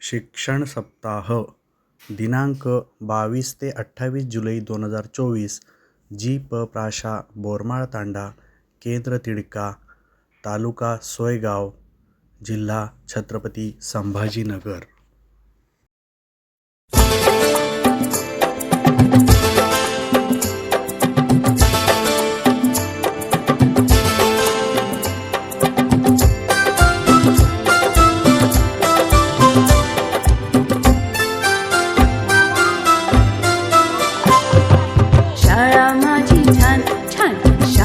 शिक्षण सप्ताह दिनांक बावीस ते अठ्ठावीस जुलै दोन हजार चोवीस जी प प्राशा बोरमाळ तांडा केंद्र तिडका तालुका सोयगाव जिल्हा छत्रपती संभाजीनगर.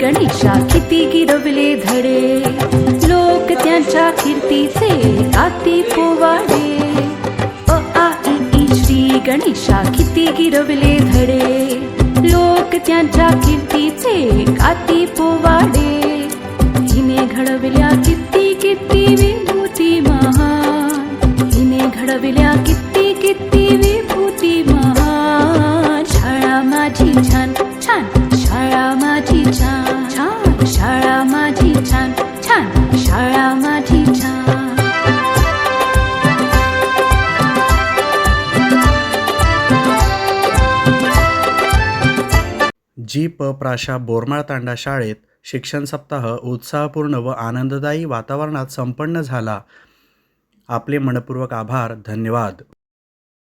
गणेशा किती गिरवले धडे. लोक त्यांच्या कीर्तीचे आती पोवाडे अ आ ई श्री गणेशा किती गिरवले धडे. लोक त्यांच्या कीर्तीचे आती पोवाडे हिने घडविल्या किती किती विभूती महान हिने घडविल्या किती किती विभूती महान शाळा माझी छान जी प प्राशा बोरमाळ तांडा शाळेत शिक्षण सप्ताह उत्साहपूर्ण व आनंददायी वातावरणात संपन्न झाला. आपले मनपूर्वक आभार धन्यवाद.